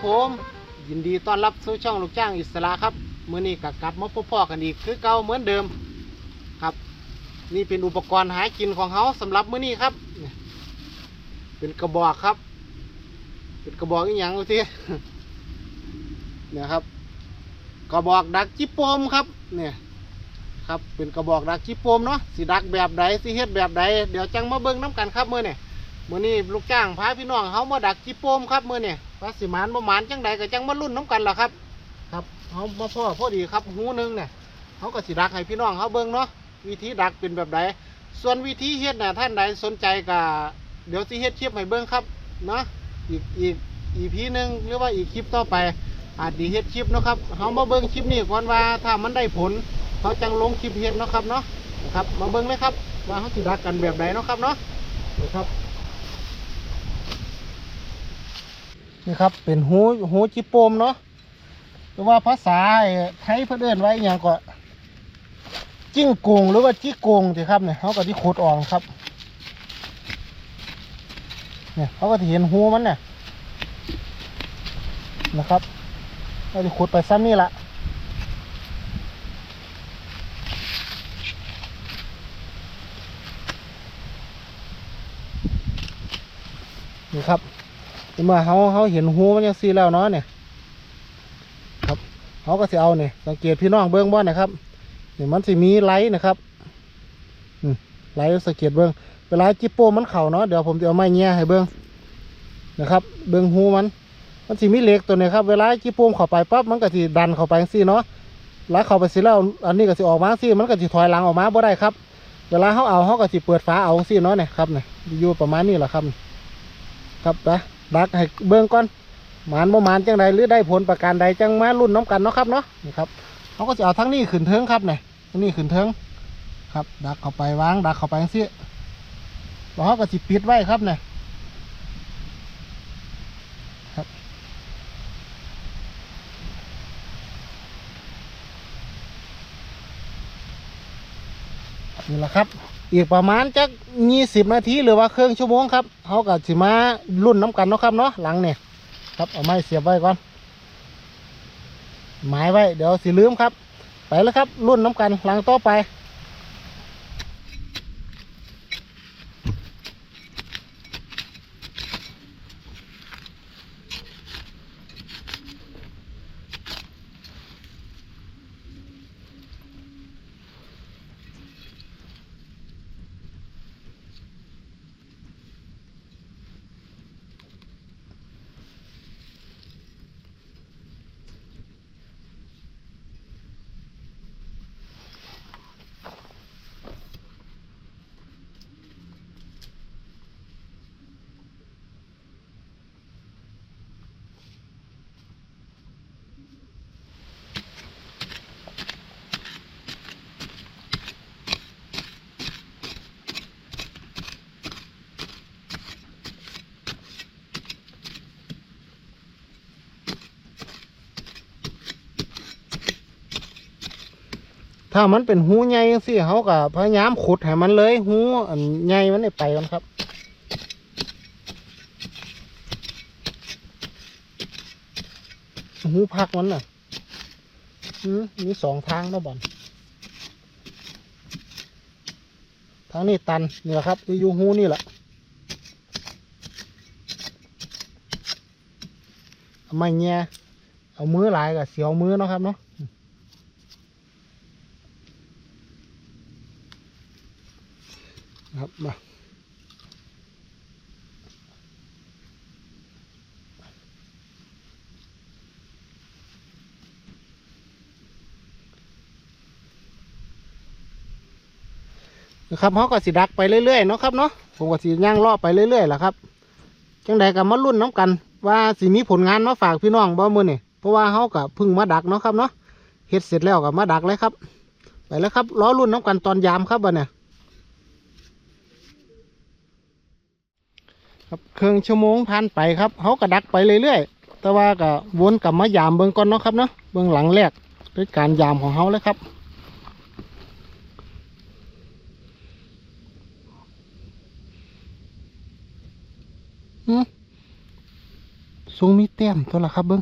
ครับผม ยินดีต้อนรับสู่ช่องลูกจ้างอิสระครับมื้อนี้ก็กลับมาพบพ่อกันอีกคือเก่าเหมือนเดิมครับ นี่เป็นอุปกรณ์หากินของเขาสำหรับมื้อนี้ครับ เป็นกระบอกครับ เป็นกระบอกอีหยังดูสิเนี่ยครับ กระบอกดักจิปโปมครับ เนี่ยครับเป็นกระบอกดักจิปโปมเนาะสิดักแบบใดสิเฮ็ดแบบใดเดี๋ยวจังมาเบิ่งน้กันครับมื้อนี้มื่อนี้ลูกจ้างพาพี่น้องเขามาดักจิปโปมครับมื่อนี้ ว่าสิมานบ่หมานจังใดก็จังมาลุ้นน้ำกันล่ะครับ ครับเขามาพ่อพ่อดีครับหูหนึงเนี่ยเขาก็สิดักให้พี่น้องเขาเบิ่งเนาะวิธีดักเป็นแบบใดส่วนวิธีเฮ็ดน่ะท่านใดสนใจก็เดี๋ยวสิเฮ็ดคลิปให้เบิ่งครับเนาะอีกอีกอีพีหนึ่งหรือว่าอีกคลิปต่อไป อาจดีเฮ็ดคลิปเนาะครับเขามาเบิ่งคลิปนี้ก่อนว่าถ้ามันได้ผลเขาจังลงคลิปเฮ็ดเนาะครับเนาะนะครับมาเบิ่งเลยครับว่าเขาสิดักกันแบบใดเนาะครับเนาะนะครับ นี่ครับ เป็นหูหูจิโปมเนาะหรือว่าภาษาไอ้ไทยเพื่นเอนไว้อย่างก็จิ้งโกงหรือว่าจี้กงสิครับเนี่ยเขาก็ที่ขุดออกครับ เนี่ยเขาก็ที่เห็นหูมันเนี่ยนะครับก็ที่ขุดไปซ้ำนี่ละนี่ครับ เมื่อเขาเขาเห็นหูมันยังซีแล้วเนาะเนี่ย ครับเขาก็จะเอาเนี่ยสังเกตพี่น้องเบิ้องบ่อนนะครับเนี่ยมันสิมีไลท์นะครับอืไลท์สังเกตเบิ้องเวลาจิโป้มันเข่าเนาะเดี๋ยวผมจะเอาไม้แง่ให้เบิ้องนะครับ เบิ้องหูมัน มันสิมีเหล็กตัวเนี้ครับเวลาจิโปมเข้าไปปั๊บมันก็สิดันเข้าไปซี่เนาะแล้วเข้าไปสิแล้วอันนี้ก็สิออกมาซี่มันก็สิถอยหลังออกมาบ่ได้ครับ เวลาเขาเอาเขาก็สิเปิดฝาเอาซี่เนาะเนี่ยครับเนี่ยอยู่ประมาณนี้แหละครับ ครับไป ดักให้เบื้องก่อนหมานบ่หมานจังใดหรือได้ผลประการใดจังมารุ่นน้ำกันเนาะครับเนาะนี่ครับเขาก็จะเอาทั้งนี้ขึ้นเทิงครับเนี่ยทั้งนี้ขึ้นเทิงครับ ดักเข้าไปวางดักเข้าไปจังซี่แล้วเขาก็สิปิดไว้ครับเนี่ยครับนี่แหละครับ อีกประมาณจักยี่สิบนาทีหรือว่าครึ่งชั่วโมงครับเขากับสิมารุ่นน้ำกันเนาะครับเนาะหลังเนี่ยครับเอาไม้เสียบไว้ก่อนหมายไว้เดี๋ยวสิลืมครับ ไปแล้วครับรุ่นน้ำกันหลังต่อไป ถ้ามันเป็นหูใหญ่สิเขาก็พยายามขุดให้มันเลย หูอันใหญ่มันได้ไปกันครับหูพักมันน่ะมีสองทางนะบอลทางนี้ตันนี่แหละครับอยู่หูนี่แหละเอาไม่แง่เอามือหลายกับเสียวมือเนาะครับเนาะ ครับมานะครับเขาก็สิดักไปเรื่อยๆเนาะครับเนาะผมก็สิย่างล่อไปเรื่อยๆแหละครับจังใดกับมารุ่นน้ำกัน ว่าสิมีผลงานมาฝากพี่น้องบ่มือนี่เพราะว่าเขากับพึ่งมาดักเนาะครับเนาะเฮ็ดเสร็จแล้วกับมาดักเลยครับ ไปแล้วครับล้อรุ่นน้ำกันตอนยามครับวันเนี่ย ครับเครื่องชั่วโมงผ่านไปครับเขาก็ดักไปเรื่อยๆ แต่ว่าก็วนกลับมายามเบิ่งก่อนเนาะครับเนาะเบิ่งหลังแรกด้วยการยามของเขาเลยครับหืมทรงมีแต้มตัวละครับเบิ้ง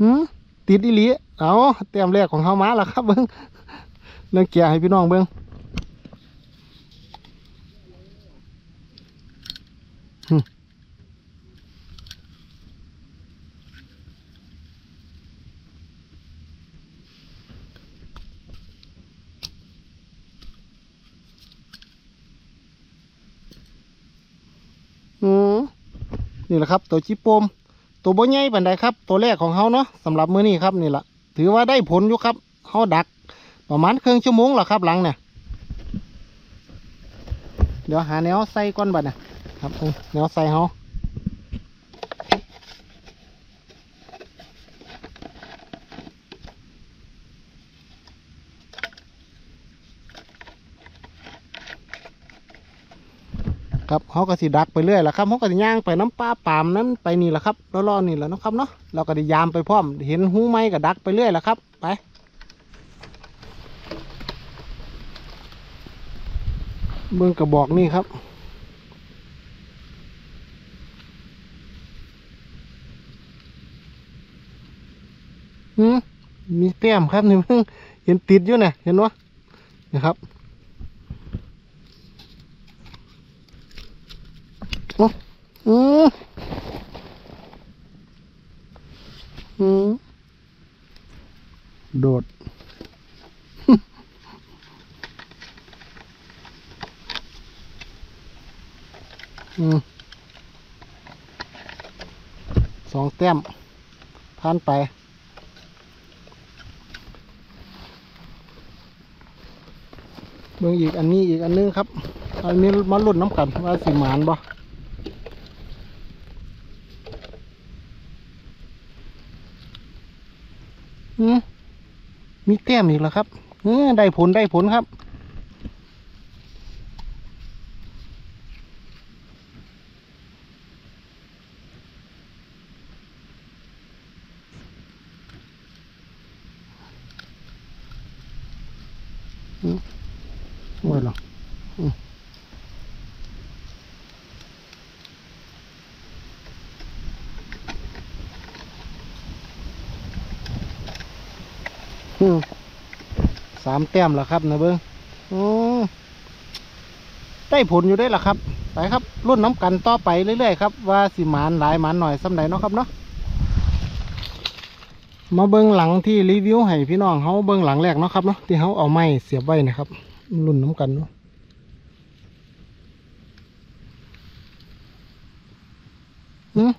หืมติดอีหลีเอาแต้มแรกของเฮามาล้วครับเบิ้งเรื่องแกะให้พี่น้องเบิ้งหึอืม นี่แหละครับตัวจิโปมตัวบ่ใหญ่ปานใดครับ ตัวแรกของเขาเนาะสำหรับมื้อนี้ครับนี่แหละถือว่าได้ผลอยู่ครับเขาดัก ประมาณครึ่งชั่วโมงแล้วครับหลังเนี่ยเดี๋ยวหาแนวใส่ก้อนบัดนะครับเอาแนวใส่เขา ครับเขาก็สิดักไปเรื่อยแหละครับเขาก็สิย่างไปน้ำปลาปามนั้นไปนี่แหละครับรอๆนี่แหละนะครับเนาะเราก็ได้ยามไปพร้อม เห็นหูไม้ก็ดักไปเรื่อยแหละครับ ไปเบิ่งกระบอกนี่ครับหืมมีแต้มครับนี่เพิ่งเห็นติดอยู่เนี่ยเห็นวะนะครับ อ้อืมอืมโดด อืมสองแต้มผ่านไปเบิ่งอีกอันนี้อีกอันนึงครับ อันนี้มาลุ่นน้ำกันว่าสิหมานบ่อืม มีแต้มอีกแล้วครับเออได้ผลได้ผลครับไม่หรอกอืมามแต้มแล้วครับนะเบิ้งโอ้ได้ผลอยู่ได้ละครับ ไปครับรุ่นน้ำกันต่อไปเรื่อยๆครับว่าสิหมานหลายหมานหน่อยสำใดเนาะครับเนาะมาเบิ้งหลังที่รีวิวให้พี่น้องเขาเบิ้งหลังแรกเนาะครับเนาะที่เขาเอาไม้เสียบไว้นะครับ รุ่นน้ำกันเนาะม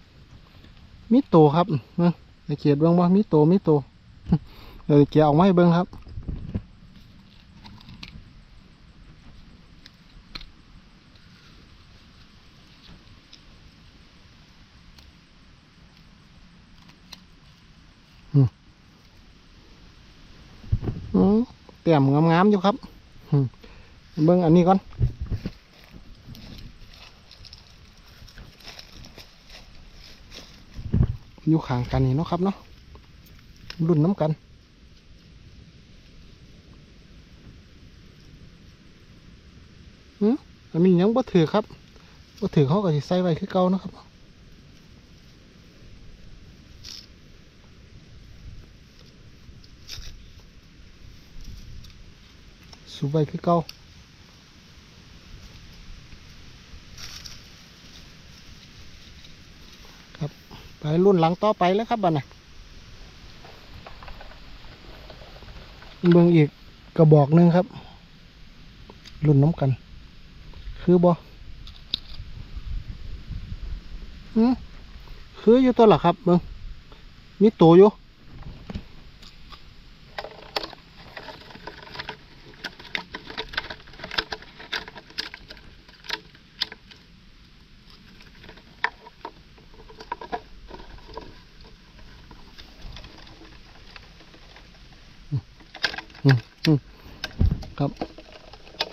มีโตครับนะเขียดเบิ้งว่ามีโตมีโตเดี๋ยวเกียร์ออกมาให้เบิ้งครับ อืมเตี่ยมงามๆอยู่ครับเบิ่งอันนี้ก่อนอยู่ข้างกันนี่เนาะครับเนาะรุ่นน้ำกันอืมอันนี้ยังบ่ถือครับบ่ถือเขาก็สิใส่ไว้คือเก่านะครับ สูบไว้คือเก่าครับ ไปรุ่นหลังต่อไปแล้วครับบัดน่ะเบิ่งอีกกระบอกหนึ่งครับ รุ่นน้ำกัน คือบ่หืมคืออยู่ตัวหรอครับเบิ่งมีตัวอยู่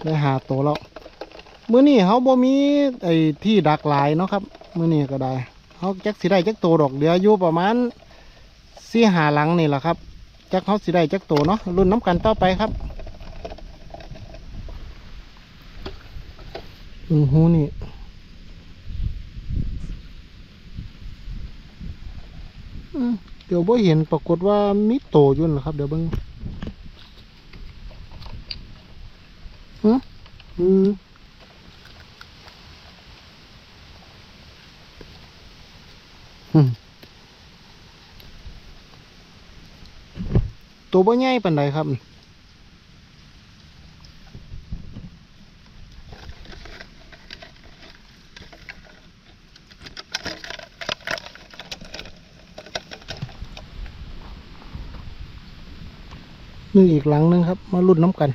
ได้หาตัวแล้วมื้อนี้เขาบ่มีไอ้ที่ดักหลายเนาะครับ มื้อนี้ก็ได้เขาจักสิได้จักโตดอกเดียวอยู่ประมาณสี่หาหลังนี่แหละครับ จักเขาสิได้จักโตเนาะรุ่นน้ำกันต่อไปครับอือหูนี่เดี๋ยวบ่เห็นปรากฏว่ามีโตยู่นะครับ เดี๋ยวเบิ่งฮะอืมอืมตัว บ่ใหญ่ปานใดครับนี่อีกหลังหนึงครับ มาลุ้นน้ำกัน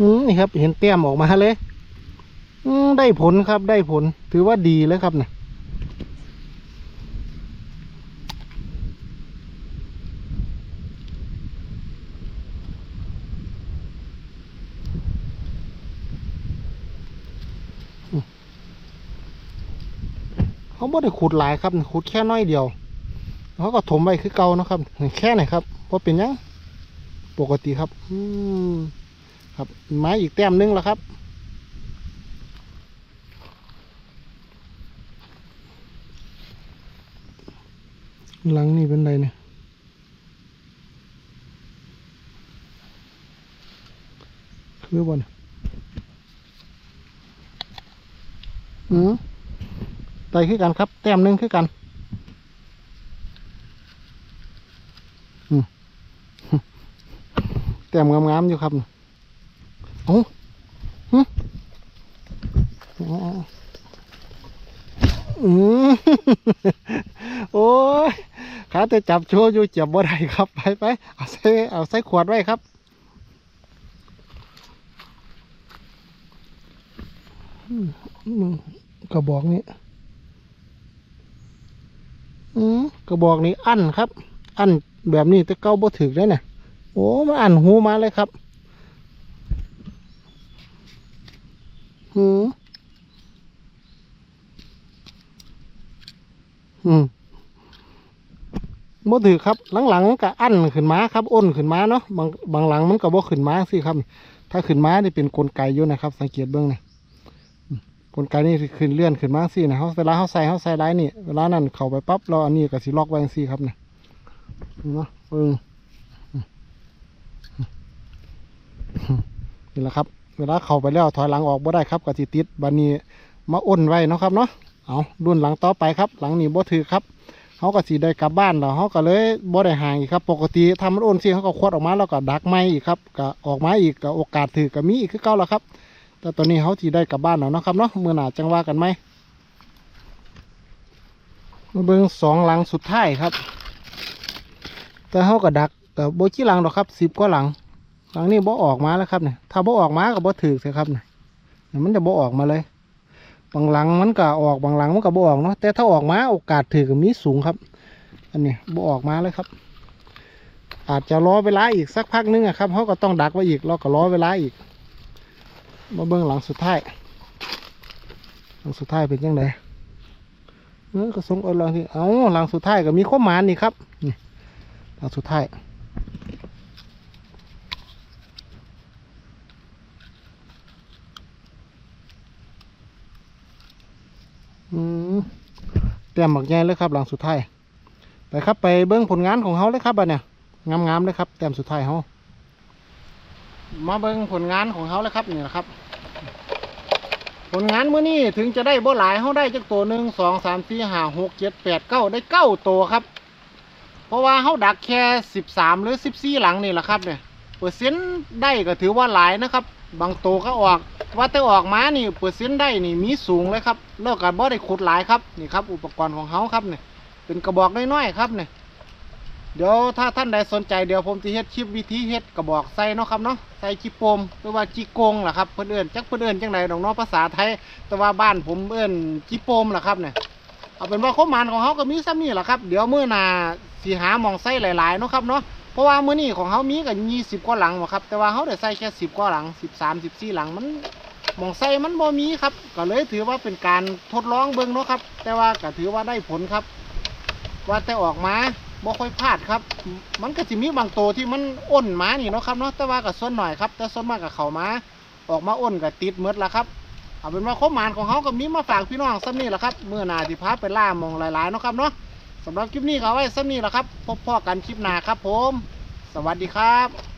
อืมนี่ครับ เห็นแต้มออกมาเลย อืมได้ผลครับ ได้ผล ถือว่าดีเลยครับเนี่ย เขาไม่ได้ขุดหลายครับขุดแค่น้อยเดียวเขาก็ถมไปคือเก่านะครับ แค่ไหนครับเพราะเป็นยังปกติครับ อืมครับไม้อีกแต้มหนึงแล้วครับหลังนี่เป็นไรเนี่ยคือบอล อืมไตคือกันครับ แต้มหนึ่งคือกันแต้มงามๆอยู่ครับเอ้ฮึอืมโอ้ยขาแต่จับโชว์อยู่จับบ่ได้ครับ ไปไปเอาใส่เอาใส่ขวดไว้ครับ อืมอืม กระบอกนี้อืมกระบอกนี้อันครับ อันแบบนี้แต่เก้าบ่ถึกได้เนี่ยโอ้มันอันหูมาเลยครับหืมอืมบ่ถือครับ หลังๆมันก็อันขึ้นมาครับ อ้นขึ้นมาเนาะบางบางหลังมันก็บ่ขึ้นมาสิครับ ถ้าขึ้นมานี่เป็นกลไกอยู่นะครับ สังเกตเบื้องนี่ กลไกนี่ขึ้นเลื่อนขึ้นมาสินะเขาเวลาเขาใส่เขาใส่ได้นี่เวลานั้นเขาไปปั๊บเราอันนี้ก็สิล็อกไว้จังซี่ครับเนี่ยเนาะเบิ่งนี่แหละครับ เวลาเขาไปแล้วถอยหลังออกบ่ได้ครับกับสิติดบันนี้มาอ้นไว้เนาะครับเนาะเอารุ่นหลังต่อไปครับ หลังนี้บ่ถือครับเขาก็สีได้กลับบ้านแล้วเขาก็เลยบ่ได้ห่างอีกครับ ปกติทำมันอ้นสิเขาก็ควดออกมาแล้วก็ดักไม้อีกครับก็ออกมาอีกก็โอกาสถือก็มีอีกคือเก่าแล้วครับ แต่ตอนนี้เขาสีได้กลับบ้านแล้วนะครับเนาะเมื่อหนาจังว่ากันไหมมาเบิ่งสองหลังสุดท้ายครับ แต่เขาก็ดักกับโบกี้หลังดอกครับสิบก็หลัง หลังนี้บ่ออกมาแล้วครับเนี่ยถ้าบ่ออกมาก็บ่ถือสิครับเนี่ยเนี่ยมันจะบ่ออกมาเลย บางหลังมันก็ออกบางหลังมันก็บ่ออกเนาะแต่ถ้าออกมาโอกาสถือก็มีสูงครับ อันนี้บ่ออกมาเลยครับ อาจจะรอเวลาอีกสักพักนึงอะครับเขาก็ต้องดักไว้อีกเราก็รอเวลาอีก มาเบิ่งหลังสุดท้าย หลังสุดท้ายเป็นยังไงเออก็ส่งเอาหลังที่เอาหลังสุดท้ายก็มีข้อหมานนี่ครับนี่หลังสุดท้ายเตรียมหมักใหญ่เลยครับ หลังสุดท้ายไปครับไปเบิ้องผลงานของเขาเลยครับบัดเนี่ยงามๆเลยครับเตรียมสุดท้ายเขา มาเบิ้งผลงานของเขาเลยครับนี่แหละครับ ผลงานเมื่อนี้ถึงจะได้บ่หลายเขาได้จักตัวหนึ่งสองสามสี่ห้าหกเจ็ดแปดเก้าได้เก้าตัวครับ เพราะว่าเขาดักแค่สิบสามหรือสิบสี่หลังนี่แหละครับเนี่ยเปอร์เซ็นต์ได้ก็ถือว่าหลายนะครับ บางตัวก็ออก ว่าแต่ออกมานี่เปอร์เซ็นต์ได้นี่มีสูงเลยครับเลิกกันบ่ได้ขุดหลายครับนี่ครับ อุปกรณ์ของเขาครับเนี่ยเป็นกระบอกน้อยๆครับเนี่ย เดี๋ยวถ้าท่านใดสนใจเดี๋ยวผมจะเฮ็ดคลิปวิธีเฮ็ดกระบอกใส่เนาะครับเนาะใส่จีโปมหรือว่าจีโกงล่ะครับเพื่อนเอิ้นจักเพื่อนเอิ้นจังไดดอกเนาะภาษาไทย แต่ว่าบ้านผมเอิ้นจีโปมล่ะครับเนี่ยเอาเป็นว่าข้อมานของเขาก็มีซ้ำนี่แหละครับ เดี๋ยวเมื้อนาสิหามองใส่หลายๆเนาะครับเนาะเพราะว่ามื้อนี้ของเขามีกันยี่สิบกว่าหลังบ่ครับ แต่ว่าเขาได้ใส่แค่สิบกว่าหลังสิบสามสิบสี่หลังมันมองใส่มันบ่มีครับ ก็เลยถือว่าเป็นการทดลองเบิ่งเนาะครับ แต่ว่าก็ถือว่าได้ผลครับ ว่าแต่ออกมา บ่ค่อยพลาดครับ มันก็สิมีบางตัวที่มันอ้นมานี่เนาะครับเนาะ แต่ว่ากับส่วนหน่อยครับ แต่ส่วนมากกับเข้ามาออกมาอ้นกับติดเมดละครับ เอาเป็นว่าข้อมานของเขาก็มีมาฝากพี่น้องซ้ำนี่แหละครับ เมื่อหนาสิพาไปล่ามองหลายๆเนาะครับเนาะสำหรับคลิปนี้เอาไว้ซ้ำนี่แหละครับ พบพ่อกันคลิปหน้าครับผม สวัสดีครับ